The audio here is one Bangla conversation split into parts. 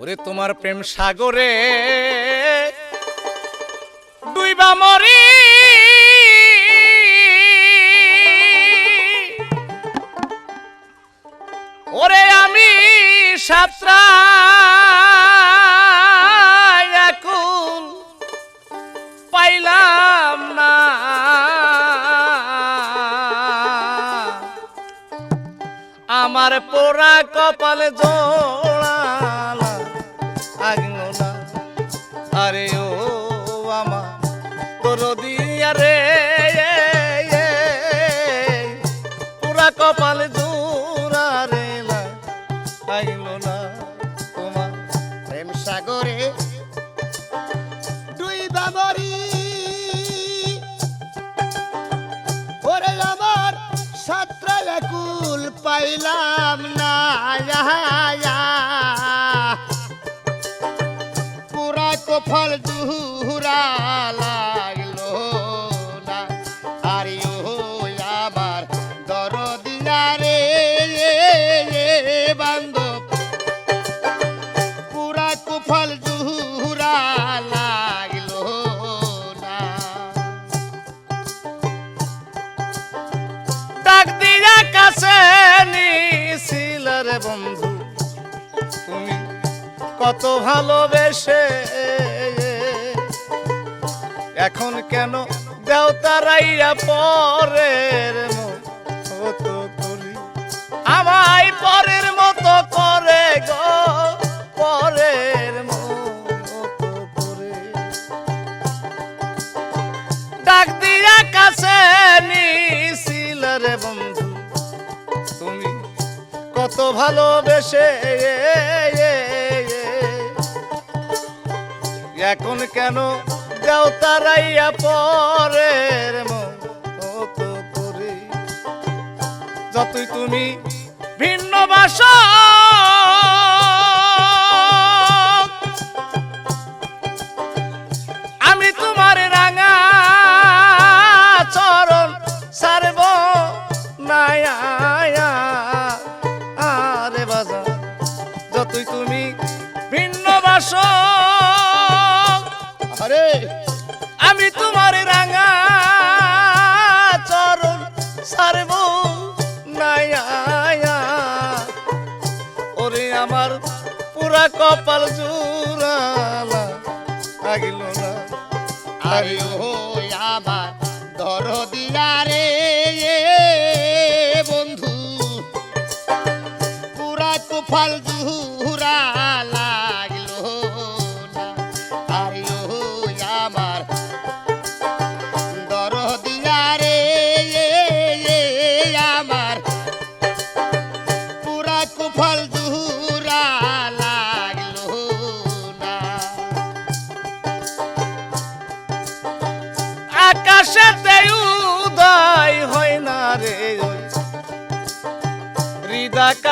ওরে তোমার প্রেম সাগরে ডুইবা মরি। ওরে আমি সাতরা পাইলাম না। আমার পোড়া কপালে জোড়ালা লাগল ডাক দিয়া কাছে নিছিল রে বন্ধু, তুমি কত ভালোবেসে এখন কেন দেও তারাইয়া পরের মতো করি? আমায় পরের মতো করে ভালোবেসে এখন কেন যাও তারাইয়া পরের যতই তুমি ভিন্ন বাসা তুমি ভিন্ন বাস আরে। আমি তোমার রাঙা চরণ সারব নায়া ওরে আমার পুরা কপাল জুড়ালা। আগিল না। আরে ও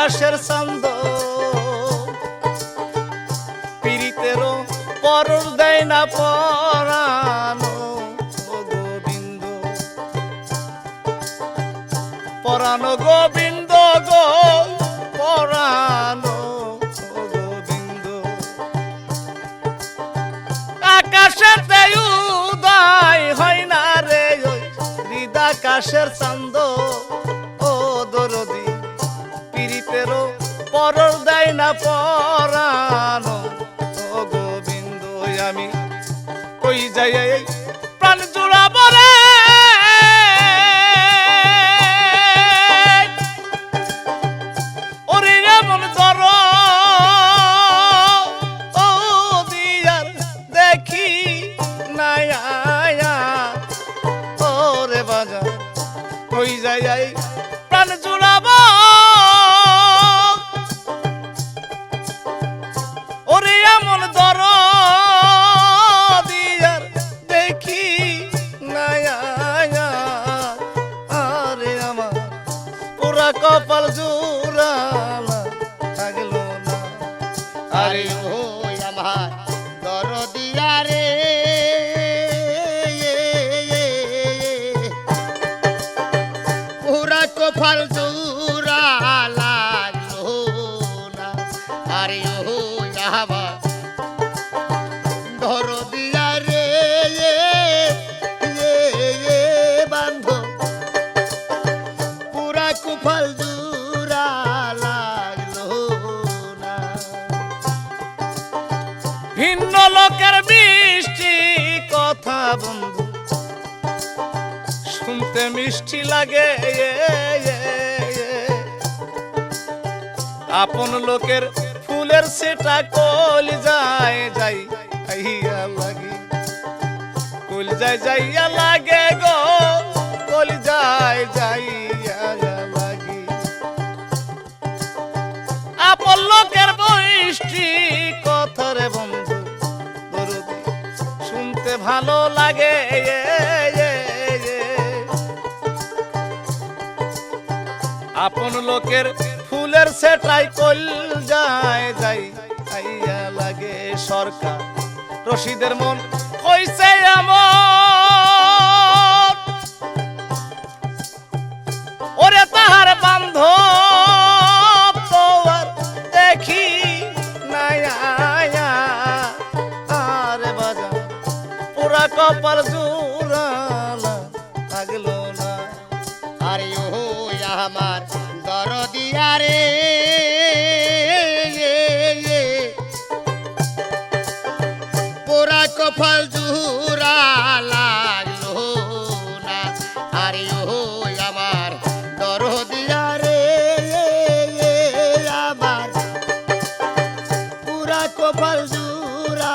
হৃদাকাশের ছন্দ। পীড়িতেরও পরর দেয় না পরানো গোবিন্দ। পরানো গোবিন্দ গো, পরানো গোবিন্দ। আকাশেতে হয় না রে চান্দ পরানো ও গোবিন্দ আমি কই যাই? আরে ও আমার দরদিয়া রে ভিন্ন লোকের মিষ্টি কথা, বন্ধু। শুনতে মিষ্টি লাগে আপন লোকের ফুলের সেটা কল যায়। যাই ভালো লাগে আপন লোকের ফুলের সেটাই কল যায়, যাই লাগে সরকার। রশিদের মন কইছে আমার কপাল জুড়ালা লাগল না। আরে ও আমার দরদিয়া রে পোড়া কপাল জুরা লাগল না। আরে ও কপাল জুরা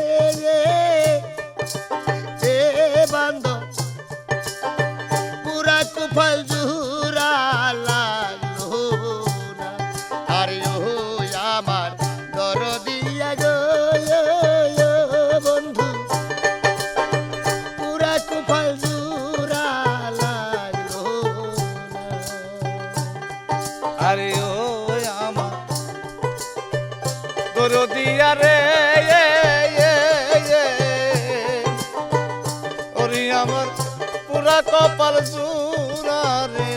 অন্তর রে আমার পুরা কপাল জুরা রে।